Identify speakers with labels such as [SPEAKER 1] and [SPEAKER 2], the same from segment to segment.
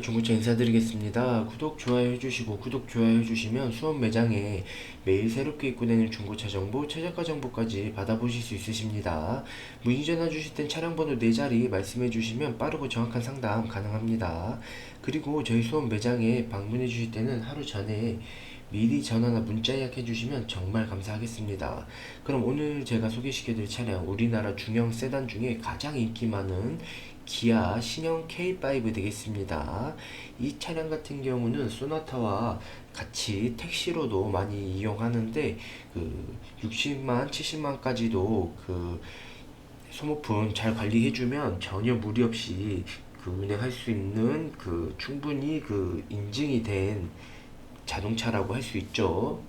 [SPEAKER 1] 삼남매 중고차 인사드리겠습니다. 구독, 좋아요 해주시고 구독, 좋아요 해주시면 수원 매장에 매일 새롭게 입고되는 중고차 정보, 최저가 정보까지 받아보실 수 있으십니다. 문의 전화 주실 땐 차량 번호 4자리 말씀해 주시면 빠르고 정확한 상담 가능합니다. 그리고 저희 수원 매장에 방문해 주실 때는 하루 전에 미리 전화나 문자 예약해 주시면 정말 감사하겠습니다. 그럼 오늘 제가 소개시켜 드릴 차량 우리나라 중형 세단 중에 가장 인기 많은 기아 신형 K5 되겠습니다. 이 차량 같은 경우는 소나타와 같이 택시로도 많이 이용하는데 그 60만, 70만까지도 그 소모품 잘 관리해주면 전혀 무리 없이 그 운행할 수 있는 그 충분히 그 인증이 된 자동차라고 할 수 있죠.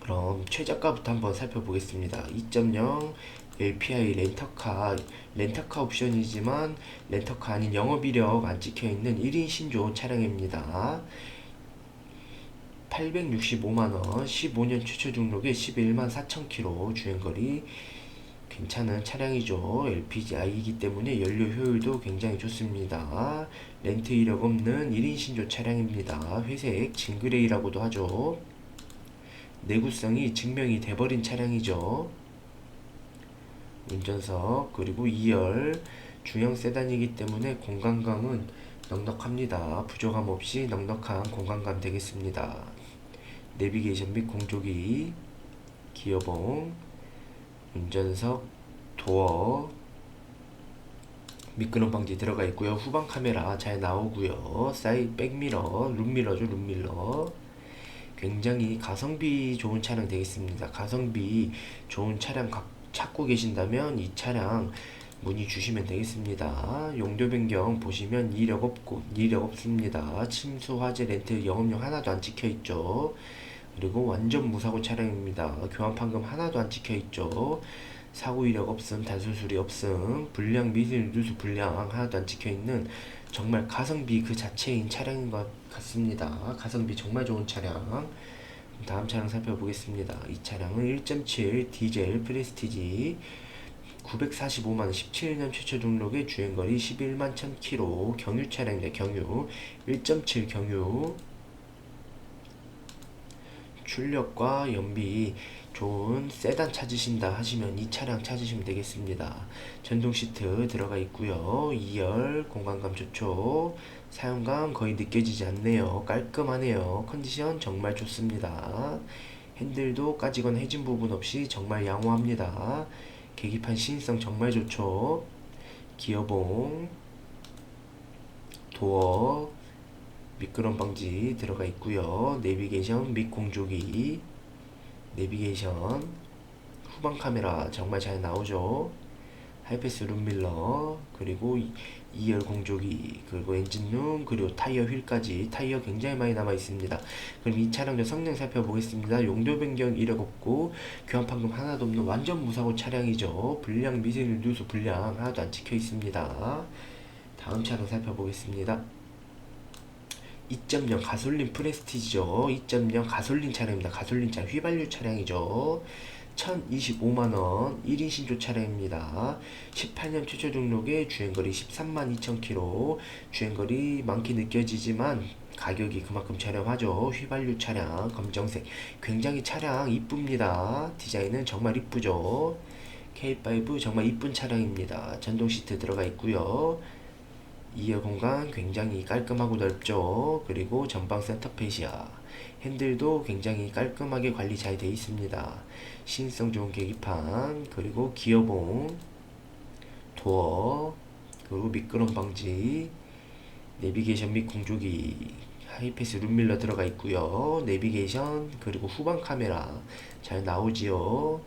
[SPEAKER 1] 그럼 최저가부터 한번 살펴보겠습니다. 2.0 LPI 렌터카 렌터카 옵션이지만 렌터카 아닌 영업 이력 안 찍혀 있는 1인 신조 차량입니다. 865만 원, 15년 최초 등록에 11만 4천 킬로 주행거리 괜찮은 차량이죠. LPGI이기 때문에 연료 효율도 굉장히 좋습니다. 렌트 이력 없는 1인 신조 차량입니다. 회색 진그레이라고도 하죠. 내구성이 증명이 돼버린 차량이죠. 운전석 그리고 2열 중형 세단이기 때문에 공간감은 넉넉합니다. 부족함 없이 넉넉한 공간감 되겠습니다. 내비게이션 및 공조기 기어봉 운전석 도어 미끄럼 방지 들어가 있고요. 후방 카메라 잘 나오고요. 사이 백미러, 룸미러죠, 룸미러. 굉장히 가성비 좋은 차량 되겠습니다. 가성비 좋은 차량 가- 찾고 계신다면 이 차량 문의 주시면 되겠습니다. 용도 변경 보시면 이력 없고 이력 없습니다. 침수 화재 렌트 영업용 하나도 안 찍혀 있죠. 그리고 완전 무사고 차량입니다. 교환 판금 하나도 안 찍혀 있죠. 사고 이력 없음, 단순 수리 없음, 불량 미술 누수 불량 하나도 안 찍혀 있는 정말 가성비 그 자체인 차량인 것 같습니다. 가성비 정말 좋은 차량. 다음 차량 살펴보겠습니다. 이 차량은 1.7 디젤 프레스티지 945만 17년 최초 등록의 주행거리 11만 1000km 경유 차량입니다. 경유 1.7 경유 출력과 연비 좋은 세단 찾으신다 하시면 이 차량 찾으시면 되겠습니다. 전동 시트 들어가 있고요. 2열 공간감 좋죠. 사용감 거의 느껴지지 않네요. 깔끔하네요. 컨디션 정말 좋습니다. 핸들도 까지거나 해진 부분 없이 정말 양호합니다. 계기판 시인성 정말 좋죠. 기어봉, 도어, 미끄럼 방지 들어가 있고요. 내비게이션 및 공조기, 내비게이션, 후방 카메라 정말 잘 나오죠. 하이패스 룸밀러, 그리고 2열 공조기, 그리고 엔진룸, 그리고 타이어 휠까지 타이어 굉장히 많이 남아 있습니다. 그럼 이 차량도 성능 살펴보겠습니다. 용도 변경 이력 없고 교환 판금 하나도 없는 완전 무사고 차량이죠. 불량 미세율 누수 불량 하나도 안 찍혀 있습니다. 다음 차량 살펴보겠습니다. 2.0 가솔린 프레스티지죠. 2.0 가솔린 차량입니다. 가솔린 차 휘발유 차량이죠. 1025만원 1인 신조 차량입니다. 18년 최초 등록에 주행거리 13만 2천 킬로 주행거리 많게 느껴지지만 가격이 그만큼 저렴하죠. 휘발유 차량 검정색 굉장히 차량 이쁩니다. 디자인은 정말 이쁘죠. K5 정말 이쁜 차량입니다. 전동 시트 들어가 있고요. 2열 공간 굉장히 깔끔하고 넓죠. 그리고 전방 센터페시아 핸들도 굉장히 깔끔하게 관리 잘 되어 있습니다. 신성 좋은 계기판 그리고 기어봉 도어 그리고 미끄럼 방지 내비게이션 및 공조기 하이패스 룸밀러 들어가 있고요. 내비게이션 그리고 후방 카메라 잘 나오지요.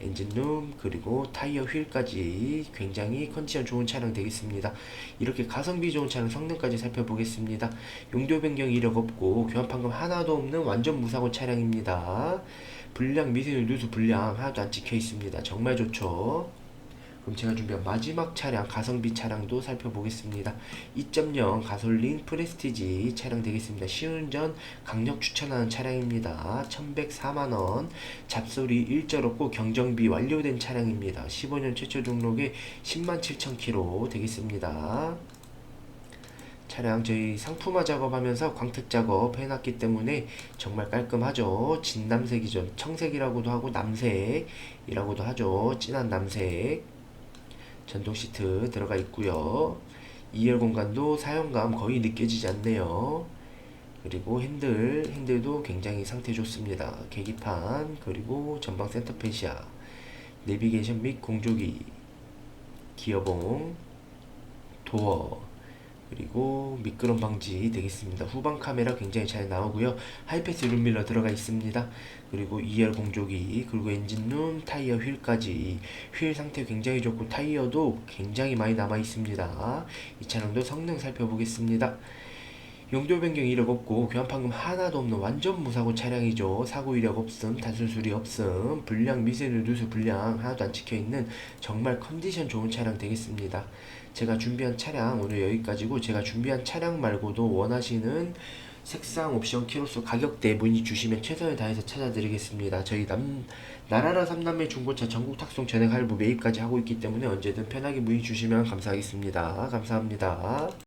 [SPEAKER 1] 엔진룸 그리고 타이어 휠까지 굉장히 컨디션 좋은 차량 되겠습니다. 이렇게 가성비 좋은 차량 성능까지 살펴보겠습니다. 용도 변경 이력 없고 교환 판금 하나도 없는 완전 무사고 차량입니다. 불량 미세율 누수 불량 하나도 안 찍혀 있습니다. 정말 좋죠. 그럼 제가 준비한 마지막 차량 가성비 차량도 살펴보겠습니다. 2.0 가솔린 프레스티지 차량 되겠습니다. 시운전 강력 추천하는 차량입니다. 1104만원 잡소리 일절 없고 경정비 완료된 차량입니다. 15년 최초 등록에 10만 7천 킬로 되겠습니다. 차량 저희 상품화 작업하면서 광택 작업 해놨기 때문에 정말 깔끔하죠. 진남색이죠. 청색이라고도 하고 남색이라고도 하죠. 진한 남색. 전동 시트 들어가 있고요. 2열 공간도 사용감 거의 느껴지지 않네요. 그리고 핸들, 핸들도 굉장히 상태 좋습니다. 계기판, 그리고 전방 센터페시아, 내비게이션 및 공조기, 기어봉, 도어, 그리고 미끄럼 방지 되겠습니다. 후방 카메라 굉장히 잘 나오고요. 하이패스 룸밀러 들어가 있습니다. 그리고 2열 공조기, 그리고 엔진룸, 타이어 휠까지 휠 상태 굉장히 좋고 타이어도 굉장히 많이 남아 있습니다. 이 차량도 성능 살펴보겠습니다. 용도 변경 이력 없고 교환판금 하나도 없는 완전 무사고 차량이죠. 사고 이력 없음, 단순 수리 없음, 불량 미세누 누수 불량 하나도 안 찍혀 있는 정말 컨디션 좋은 차량 되겠습니다. 제가 준비한 차량 오늘 여기까지고 제가 준비한 차량 말고도 원하시는 색상 옵션 키로수 가격대 문의 주시면 최선을 다해서 찾아드리겠습니다. 저희 남 나라라 삼남매 중고차 전국 탁송 전액 할부 매입까지 하고 있기 때문에 언제든 편하게 문의 주시면 감사하겠습니다. 감사합니다.